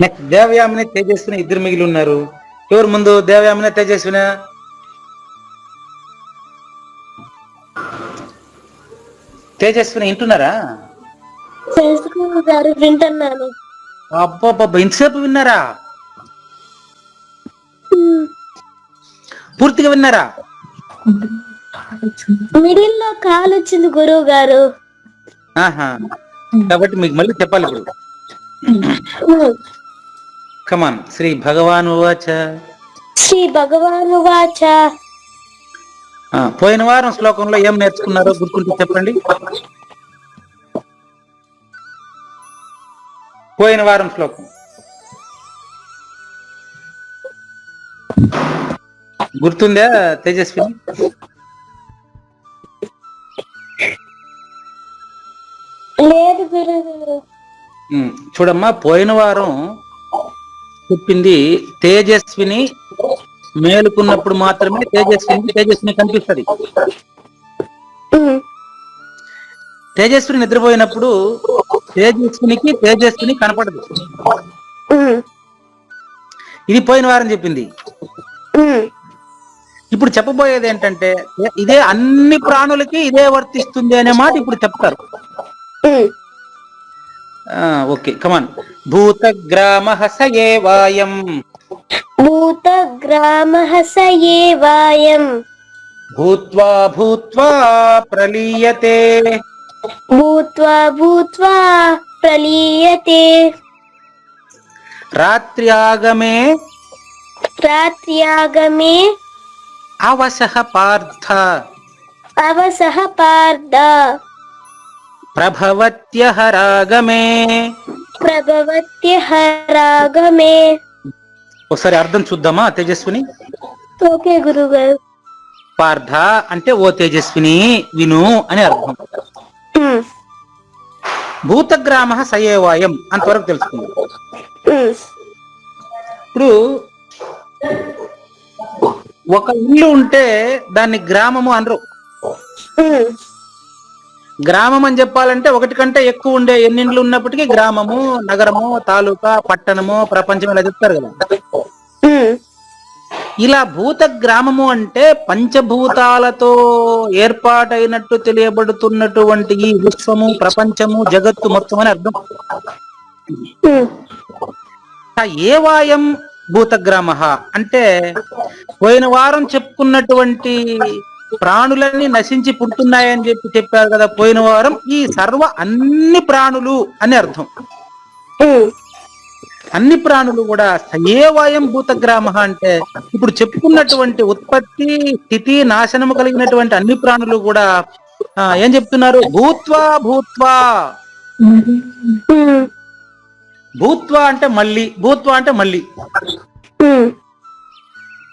Next దేవయామిని Tejaswini ఇద్దరు మిగిలి ఉన్నారు. ఎవరు ముందు దేవయామిని తేజస్విన? తేజస్విని వింటున్నారా? గారు వింటున్నాను. అబ్బాబ్బా ఇంతసేపు విన్నారా. పూర్తిగా విన్నారా? మిడిల్లో కాల్ వచ్చింది గురువు గారు. ఆహా. కాబట్టి మీకు మళ్ళీ చెప్పాలి ఇప్పుడు. కమాన్ శ్రీ భగవాన్ వాచ శ్రీ భగవాను వాచ ఆ, పోయిన వారం శ్లోకంలో ఏం నేర్చుకున్నారో గుర్తుంటే చెప్పండి. పోయిన వారం శ్లోకం. గుర్తుందా లేదు ఉమ్, చూడమ్మా పోయిన వారం చెప్పింది తేజస్విని మేలుకున్నప్పుడు మాత్రమే తేజస్విని తేజస్విని కనిపిస్తుంది. తేజస్విని నిద్రపోయినప్పుడు తేజస్వినికి తేజస్విని కనపడదు. ఇది పోయిన వారం చెప్పింది. ఇప్పుడు చెప్పబోయేది ఏంటంటే ఇదే అన్ని ప్రాణులకి ఇదే వర్తిస్తుంది అనే మాట ఇప్పుడు చెప్తారు. ఓకే కమాన్ భూత గ్రామ వాయం భూత గ్రామ సయే వాయం భూత్వా భూత్వా ప్రలీయతే భూత్వా భూత్వా ప్రలీయతే రాత్రి ఆగమే రాత్ర్యాగమే అవసహ పార్థ అవసహ పార్థ ప్రభవత్యహ రాగమే ప్రభవత్యహరాగమే. ఒకసారి అర్థం చూద్దామా తేజస్విని? ఓకే గురువు గారు పార్థ అంటే ఓ తేజస్విని విను అని అర్థం. ఉమ్. భూతగ్రామ సయేవాయం అంతవరకు తెలుసుకుందాం. ఇప్పుడు ఒక ఇల్లు ఉంటే దాన్ని గ్రామము అనరు. గ్రామం అని చెప్పాలంటే ఒకటి కంటే ఎక్కువ ఉండే ఎన్ని ఇండ్లు ఉన్నప్పటికీ గ్రామము నగరము తాలూకా పట్టణము ప్రపంచం ఇలా చెప్తారు కదా. ఇలా భూత గ్రామము అంటే పంచభూతాలతో ఏర్పాటైనట్టు తెలియబడుతున్నటువంటి ఈ విశ్వము ప్రపంచము జగత్తు మొత్తం అని అర్థం ఉమ్. ఆ ఏ వాయం భూతగ్రామ అంటే పోయిన వారం చెప్పుకున్నటువంటి ప్రాణులన్నీ నశించి పుడుతున్నాయని చెప్పి చెప్పారు కదా పోయిన వారం ఈ సర్వ అన్ని ప్రాణులు అని అర్థం. అన్ని ప్రాణులు కూడా సయేవాయం భూతగ్రామ అంటే ఇప్పుడు చెప్పుకున్నటువంటి ఉత్పత్తి స్థితి నాశనము కలిగినటువంటి అన్ని ప్రాణులు కూడా ఏం చెప్తున్నారు? భూత్వా భూత్వా. భూత్వా అంటే మళ్ళీ భూత్వా అంటే మళ్ళీ.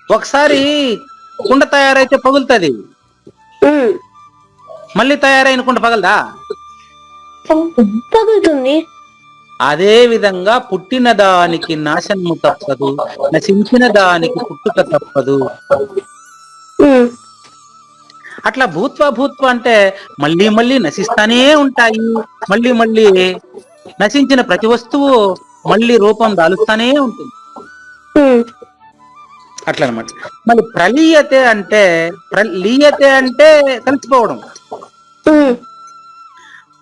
ఒకసారి కుండ తయారైతే పగులుతుంది. మళ్ళీ తయారైన కుండ పగలదా పగులుతుంది అదే విధంగా పుట్టిన దానికి నాశనము తప్పదు నశించిన దానికి పుట్టుక తప్పదు. అట్లా భూత్వ భూత్వ అంటే మళ్ళీ మళ్ళీ నశిస్తానే ఉంటాయి మళ్ళీ మళ్ళీ నశించిన ప్రతి వస్తువు మళ్ళీ రూపం దాలుస్తానే ఉంటుంది. అట్లా అనమాట మళ్ళీ ప్రలీయతే అంటే ప్రలీయతే అంటే కలిసిపోవడం.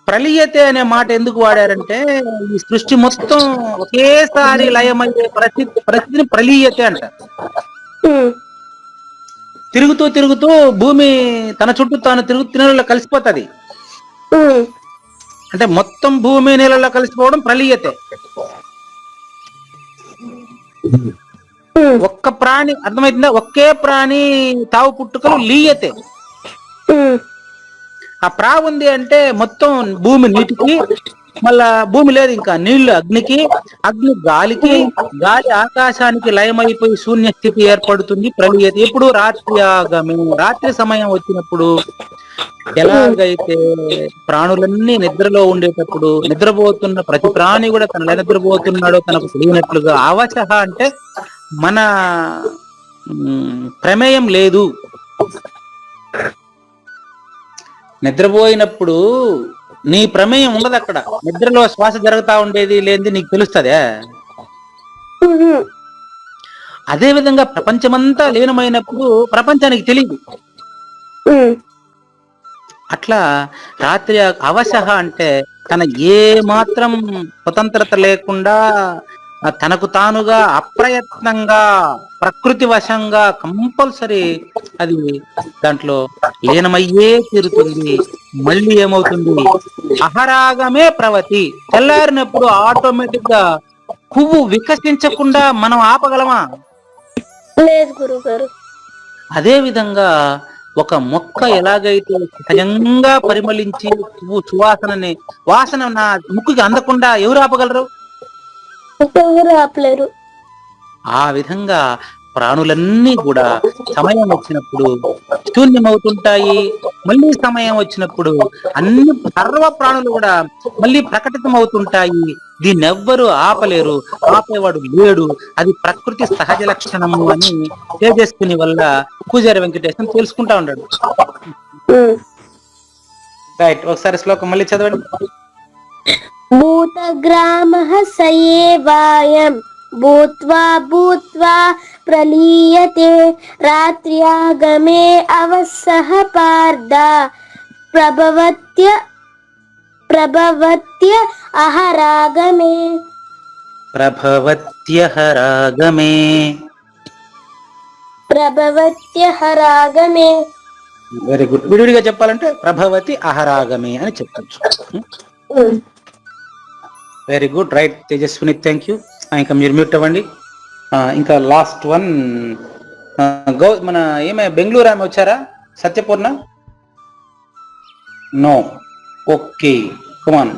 ప్రలీయతే అనే మాట ఎందుకు వాడారంటే ఈ సృష్టి మొత్తం ఒకేసారి లయమయ్యే పరిస్థితి పరిస్థితిని ప్రలీయతే అంటారు. తిరుగుతూ తిరుగుతూ భూమి తన చుట్టూ తాను తిరుగు నీళ్ళలో కలిసిపోతది. అంటే మొత్తం భూమి నీళ్ళలో కలిసిపోవడం ప్రలీయతే. ఒక్క ప్రాణి అర్థమైందా ఒకే ప్రాణి తావు పుట్టుకలు లీయతే. ఆ ప్రా ఉంది అంటే మొత్తం భూమి నీటికి మళ్ళా భూమి లేదు ఇంకా. నీళ్ళు అగ్నికి అగ్ని గాలికి గాలి ఆకాశానికి లయమైపోయి శూన్య స్థితి ఏర్పడుతుంది ప్రళయత. ఎప్పుడు రాత్రి ఆగమే రాత్రి సమయం వచ్చినప్పుడు ఎలాగైతే ప్రాణులన్నీ నిద్రలో ఉండేటప్పుడు నిద్రపోతున్న ప్రతి ప్రాణి కూడా తన నిద్రపోతున్నాడో తనకు తెలియనట్లుగా అవశహ అంటే మన ప్రమేయం లేదు. నిద్రపోయినప్పుడు నీ ప్రమేయం ఉండదు అక్కడ. నిద్రలో శ్వాస జరుగుతా ఉండేది లేనిది నీకు తెలుస్తుందే. అదే విధంగా ప్రపంచమంతా లీనమైనప్పుడు ప్రపంచానికి తెలియదు అట్లా రాత్రి అవశ అంటే తన ఏ మాత్రం స్వతంత్రత లేకుండా తనకు తానుగా అప్రయత్నంగా ప్రకృతి వశంగా కంపల్సరీ అది దాంట్లో లీనమయ్యే తీరుతుంది. మళ్ళీ ఏమవుతుంది? అహరాగమే ప్రవతి. తెల్లారినప్పుడు ఆటోమేటిక్గా పువ్వు వికసించకుండా మనం ఆపగలమా? లేదు అదే విధంగా ఒక మొక్క ఎలాగైతే సహజంగా పరిమళించి పువ్వు సువాసనని వాసన నా ముక్కుకి అందకుండా ఎవరు ఆపగలరు? ఎవరు ఆపలేరు? ఆ విధంగా ప్రాణులన్నీ కూడా సమయం వచ్చినప్పుడు శూన్యమవుతుంటాయి. మళ్ళీ సమయం వచ్చినప్పుడు అన్ని సర్వ ప్రాణులు కూడా మళ్ళీ ప్రకటితం అవుతుంటాయి దీన్ని ఎవ్వరు ఆపలేరు. ఆపేవాడు లేడు. అది ప్రకృతి సహజ లక్షణము అని తేజస్విని వల్ల పూజారి వెంకటేశ్వరం తెలుసుకుంటా ఉన్నాడు. రైట్ ఒకసారి శ్లోకం మళ్ళీ చదవండి. భూతగ్రామः स एवायम् भूत्वा भूत्वा प्रलीयते रात्र्यागमे अवसः पार्थ प्रभवत्य प्रभवत्य अहरागमे ప్రభవత్యహరాగమే ప్రభవత్యహరాగమే వెరీ గుడ్ విడివిడిగా చెప్పాలంటే ప్రభవతి అహరాగమే అని చెప్పచ్చు ఉమ్. very good right Tejaswini thank you ఇంకా మీరు మ్యూట్ అవ్వండి. ఇంకా లాస్ట్ వన్ గౌ మన ఏమే బెంగళూరు ఆమె వచ్చారా? సత్యపూర్ణ? No okay come on